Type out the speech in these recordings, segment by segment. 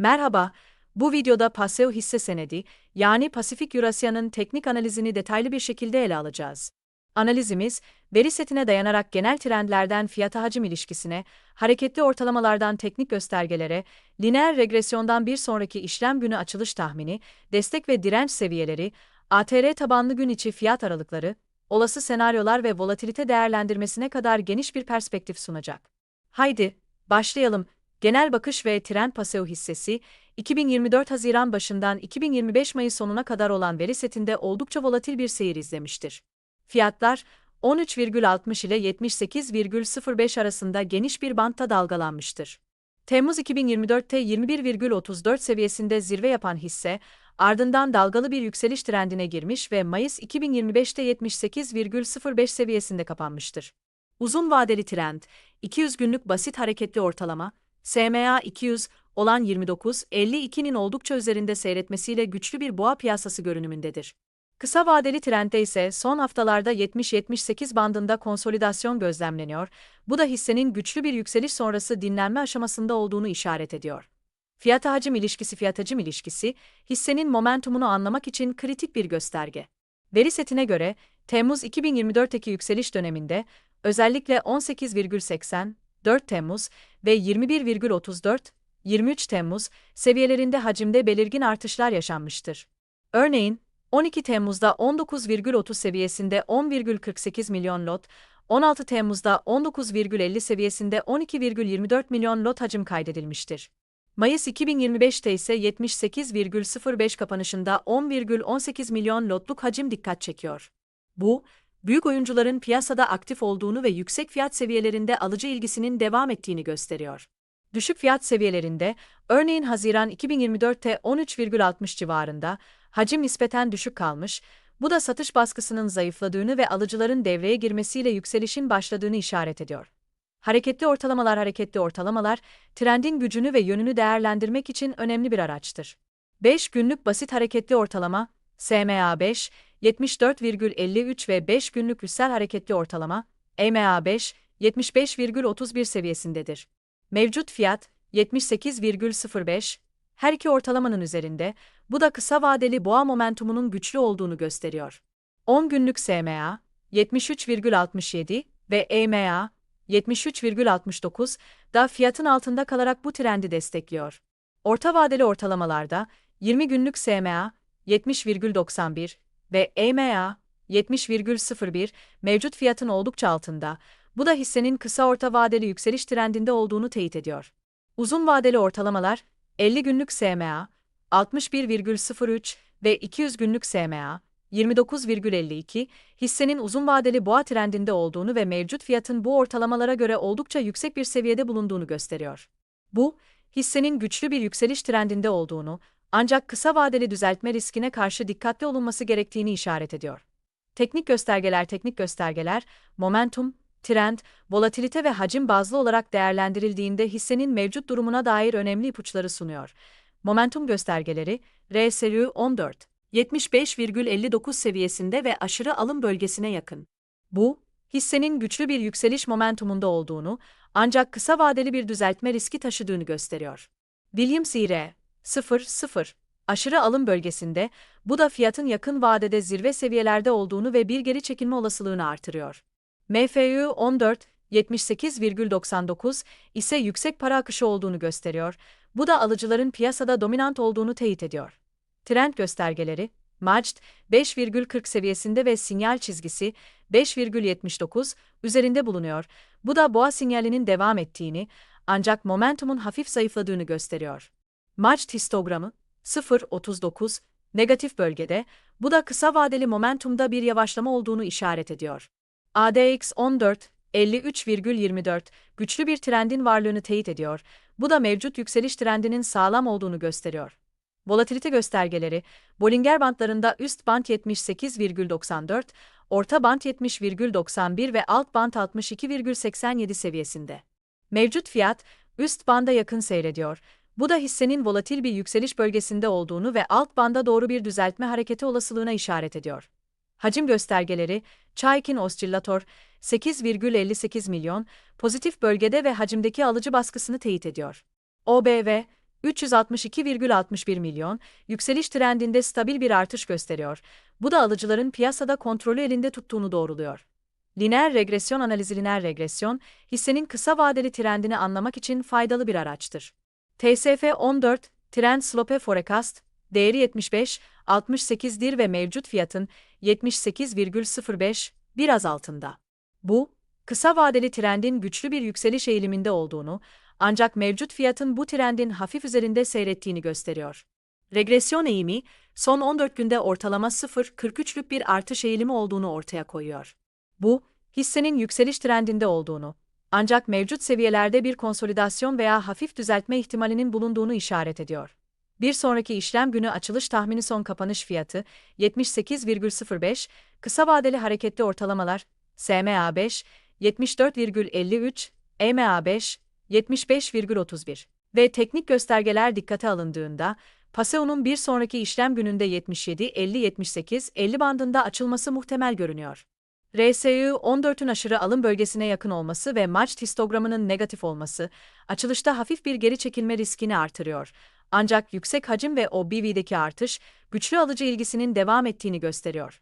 Merhaba, bu videoda Paseo hisse senedi, yani Pasifik Eurasya'nın teknik analizini detaylı bir şekilde ele alacağız. Analizimiz, veri setine dayanarak genel trendlerden fiyata hacim ilişkisine, hareketli ortalamalardan teknik göstergelere, lineer regresyondan bir sonraki işlem günü açılış tahmini, destek ve direnç seviyeleri, ATR tabanlı gün içi fiyat aralıkları, olası senaryolar ve volatilite değerlendirmesine kadar geniş bir perspektif sunacak. Haydi, başlayalım. Genel bakış ve trend paseo hissesi, 2024 Haziran başından 2025 Mayıs sonuna kadar olan veri setinde oldukça volatil bir seyir izlemiştir. Fiyatlar, 13,60 ile 78,05 arasında geniş bir bantta dalgalanmıştır. Temmuz 2024'te 21,34 seviyesinde zirve yapan hisse, ardından dalgalı bir yükseliş trendine girmiş ve Mayıs 2025'te 78,05 seviyesinde kapanmıştır. Uzun vadeli trend, 200 günlük basit hareketli ortalama, SMA 200 olan 29.52'nin oldukça üzerinde seyretmesiyle güçlü bir boğa piyasası görünümündedir. Kısa vadeli trendde ise son haftalarda 70-78 bandında konsolidasyon gözlemleniyor, bu da hissenin güçlü bir yükseliş sonrası dinlenme aşamasında olduğunu işaret ediyor. Fiyat hacim ilişkisi fiyat hacim ilişkisi, hissenin momentumunu anlamak için kritik bir gösterge. Veri setine göre, Temmuz 2024'teki yükseliş döneminde, özellikle 18,80, 4 Temmuz ve 21,34, 23 Temmuz seviyelerinde hacimde belirgin artışlar yaşanmıştır. Örneğin, 12 Temmuz'da 19,30 seviyesinde 10,48 milyon lot, 16 Temmuz'da 19,50 seviyesinde 12,24 milyon lot hacim kaydedilmiştir. Mayıs 2025'te ise 78,05 kapanışında 10,18 milyon lotluk hacim dikkat çekiyor. Bu, büyük oyuncuların piyasada aktif olduğunu ve yüksek fiyat seviyelerinde alıcı ilgisinin devam ettiğini gösteriyor. Düşük fiyat seviyelerinde, örneğin Haziran 2024'te 13,60 civarında, hacim nispeten düşük kalmış, bu da satış baskısının zayıfladığını ve alıcıların devreye girmesiyle yükselişin başladığını işaret ediyor. Hareketli ortalamalar hareketli ortalamalar, trendin gücünü ve yönünü değerlendirmek için önemli bir araçtır. 5 günlük basit hareketli ortalama, SMA 5, 74,53 ve 5 günlük üstel hareketli ortalama, EMA 5, 75,31 seviyesindedir. Mevcut fiyat, 78,05, her iki ortalamanın üzerinde, bu da kısa vadeli boğa momentumunun güçlü olduğunu gösteriyor. 10 günlük SMA, 73,67 ve EMA, 73,69 da fiyatın altında kalarak bu trendi destekliyor. Orta vadeli ortalamalarda 20 günlük SMA 70,91 ve EMA 70,01 mevcut fiyatın oldukça altında. Bu da hissenin kısa orta vadeli yükseliş trendinde olduğunu teyit ediyor. Uzun vadeli ortalamalar 50 günlük SMA 61,03 ve 200 günlük SMA 29,52, hissenin uzun vadeli boğa trendinde olduğunu ve mevcut fiyatın bu ortalamalara göre oldukça yüksek bir seviyede bulunduğunu gösteriyor. Bu, hissenin güçlü bir yükseliş trendinde olduğunu, ancak kısa vadeli düzeltme riskine karşı dikkatli olunması gerektiğini işaret ediyor. Teknik göstergeler teknik göstergeler, momentum, trend, volatilite ve hacim bazlı olarak değerlendirildiğinde hissenin mevcut durumuna dair önemli ipuçları sunuyor. Momentum göstergeleri, RSI 14, 75,59 seviyesinde ve aşırı alım bölgesine yakın. Bu, hissenin güçlü bir yükseliş momentumunda olduğunu, ancak kısa vadeli bir düzeltme riski taşıdığını gösteriyor. Williams IR 0.0 aşırı alım bölgesinde, bu da fiyatın yakın vadede zirve seviyelerde olduğunu ve bir geri çekilme olasılığını artırıyor. MFU 14 78,99 ise yüksek para akışı olduğunu gösteriyor. Bu da alıcıların piyasada dominant olduğunu teyit ediyor. Trend göstergeleri, MACD 5,40 seviyesinde ve sinyal çizgisi 5,79 üzerinde bulunuyor. Bu da boğa sinyalinin devam ettiğini, ancak momentumun hafif zayıfladığını gösteriyor. MACD histogramı 0,39 negatif bölgede, bu da kısa vadeli momentumda bir yavaşlama olduğunu işaret ediyor. ADX 14 53,24 güçlü bir trendin varlığını teyit ediyor. Bu da mevcut yükseliş trendinin sağlam olduğunu gösteriyor. Volatilite göstergeleri, Bollinger bantlarında üst bant 78,94, orta bant 70,91 ve alt bant 62,87 seviyesinde. Mevcut fiyat, üst banda yakın seyrediyor. Bu da hissenin volatil bir yükseliş bölgesinde olduğunu ve alt banda doğru bir düzeltme hareketi olasılığına işaret ediyor. Hacim göstergeleri, Chaikin Oscillator, 8,58 milyon, pozitif bölgede ve hacimdeki alıcı baskısını teyit ediyor. OBV, 362,61 milyon, yükseliş trendinde stabil bir artış gösteriyor. Bu da alıcıların piyasada kontrolü elinde tuttuğunu doğruluyor. Lineer regresyon analizi lineer regresyon, hissenin kısa vadeli trendini anlamak için faydalı bir araçtır. TSF 14, Trend Slope Forecast, değeri 75, 68'dir ve mevcut fiyatın 78,05, biraz altında. Bu, kısa vadeli trendin güçlü bir yükseliş eğiliminde olduğunu, ancak mevcut fiyatın bu trendin hafif üzerinde seyrettiğini gösteriyor. Regresyon eğimi, son 14 günde ortalama 0,43'lük bir artış eğilimi olduğunu ortaya koyuyor. Bu, hissenin yükseliş trendinde olduğunu, ancak mevcut seviyelerde bir konsolidasyon veya hafif düzeltme ihtimalinin bulunduğunu işaret ediyor. Bir sonraki işlem günü açılış tahmini son kapanış fiyatı 78,05, kısa vadeli hareketli ortalamalar SMA 5 74,53, EMA 5 75,31 ve teknik göstergeler dikkate alındığında Paseo'nun bir sonraki işlem gününde 77-50-78-50 bandında açılması muhtemel görünüyor. RSI 14'ün aşırı alım bölgesine yakın olması ve maç histogramının negatif olması, açılışta hafif bir geri çekilme riskini artırıyor. Ancak yüksek hacim ve OBV'deki artış, güçlü alıcı ilgisinin devam ettiğini gösteriyor.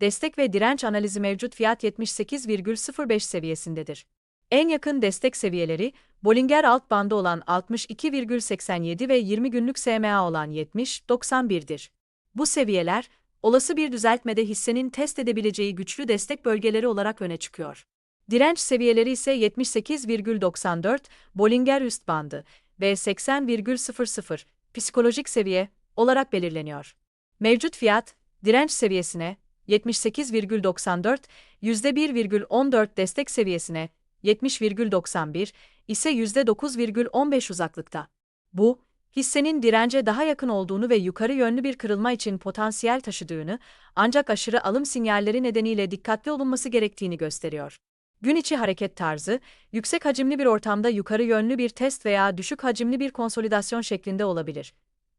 Destek ve direnç analizi mevcut fiyat 78,05 seviyesindedir. En yakın destek seviyeleri, Bollinger alt bandı olan 62,87 ve 20 günlük SMA olan 70-91'dir. Bu seviyeler, olası bir düzeltmede hissenin test edebileceği güçlü destek bölgeleri olarak öne çıkıyor. Direnç seviyeleri ise 78,94 Bollinger üst bandı ve 80,00 psikolojik seviye olarak belirleniyor. Mevcut fiyat, direnç seviyesine 78,94, %1,14 destek seviyesine 70,91 ise %9,15 uzaklıkta. Bu, hissenin dirence daha yakın olduğunu ve yukarı yönlü bir kırılma için potansiyel taşıdığını, ancak aşırı alım sinyalleri nedeniyle dikkatli olunması gerektiğini gösteriyor. Gün içi hareket tarzı, yüksek hacimli bir ortamda yukarı yönlü bir test veya düşük hacimli bir konsolidasyon şeklinde olabilir.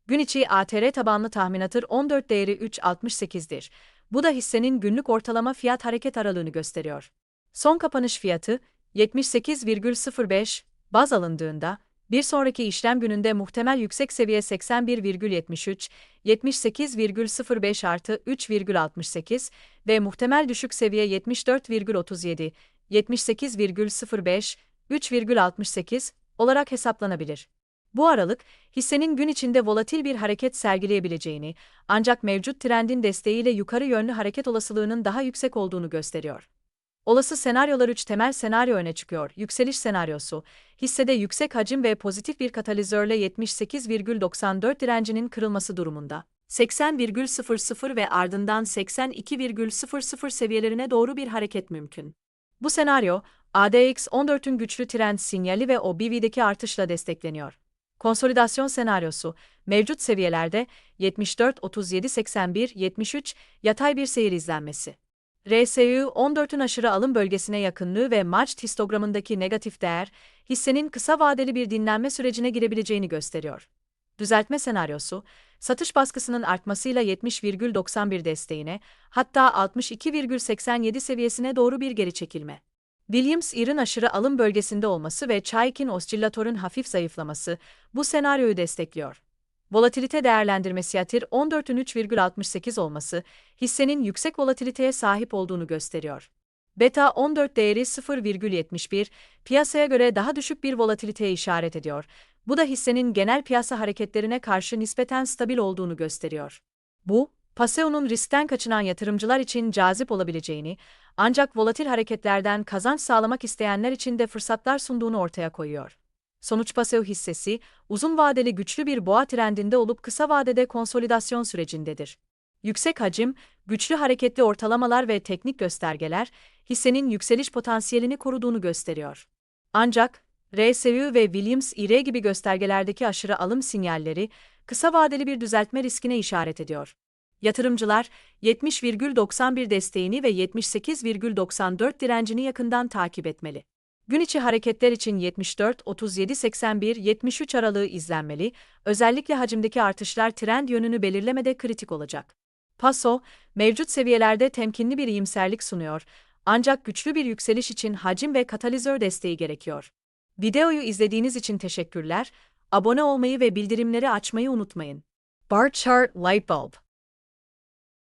Gün içi ATR tabanlı tahminatır 14 değeri 3.68'dir. Bu da hissenin günlük ortalama fiyat hareket aralığını gösteriyor. Son kapanış fiyatı 78,05 baz alındığında bir sonraki işlem gününde muhtemel yüksek seviye 81,73, 78,05 artı 3,68 ve muhtemel düşük seviye 74,37, 78,05, 3,68 olarak hesaplanabilir. Bu aralık, hissenin gün içinde volatil bir hareket sergileyebileceğini, ancak mevcut trendin desteğiyle yukarı yönlü hareket olasılığının daha yüksek olduğunu gösteriyor. Olası senaryolar 3 temel senaryo öne çıkıyor. Yükseliş senaryosu, hissede yüksek hacim ve pozitif bir katalizörle 78,94 direncinin kırılması durumunda. 80,00 ve ardından 82,00 seviyelerine doğru bir hareket mümkün. Bu senaryo, ADX 14'ün güçlü trend sinyali ve OBV'deki artışla destekleniyor. Konsolidasyon senaryosu, mevcut seviyelerde 74, 37, 81, 73 yatay bir seyir izlenmesi. RSI 14'ün aşırı alım bölgesine yakınlığı ve March histogramındaki negatif değer, hissenin kısa vadeli bir dinlenme sürecine girebileceğini gösteriyor. Düzeltme senaryosu, satış baskısının artmasıyla 70,91 desteğine, hatta 62,87 seviyesine doğru bir geri çekilme. Williams İR'in aşırı alım bölgesinde olması ve Chaikin osilatörün hafif zayıflaması bu senaryoyu destekliyor. Volatilite değerlendirmesi yatir 14'ün 3,68 olması, hissenin yüksek volatiliteye sahip olduğunu gösteriyor. Beta 14 değeri 0,71, piyasaya göre daha düşük bir volatiliteye işaret ediyor. Bu da hissenin genel piyasa hareketlerine karşı nispeten stabil olduğunu gösteriyor. Bu, Paseo'nun riskten kaçınan yatırımcılar için cazip olabileceğini, ancak volatil hareketlerden kazanç sağlamak isteyenler için de fırsatlar sunduğunu ortaya koyuyor. Sonuç Paseo hissesi, uzun vadeli güçlü bir boğa trendinde olup kısa vadede konsolidasyon sürecindedir. Yüksek hacim, güçlü hareketli ortalamalar ve teknik göstergeler, hissenin yükseliş potansiyelini koruduğunu gösteriyor. Ancak, RSI ve Williams IR gibi göstergelerdeki aşırı alım sinyalleri, kısa vadeli bir düzeltme riskine işaret ediyor. Yatırımcılar 70,91 desteğini ve 78,94 direncini yakından takip etmeli. Gün içi hareketler için 74, 37, 81, 73 aralığı izlenmeli, özellikle hacimdeki artışlar trend yönünü belirlemede kritik olacak. Paso, mevcut seviyelerde temkinli bir iyimserlik sunuyor, ancak güçlü bir yükseliş için hacim ve katalizör desteği gerekiyor. Videoyu izlediğiniz için teşekkürler, Abone olmayı ve bildirimleri açmayı unutmayın. Bar Chart Light Bulb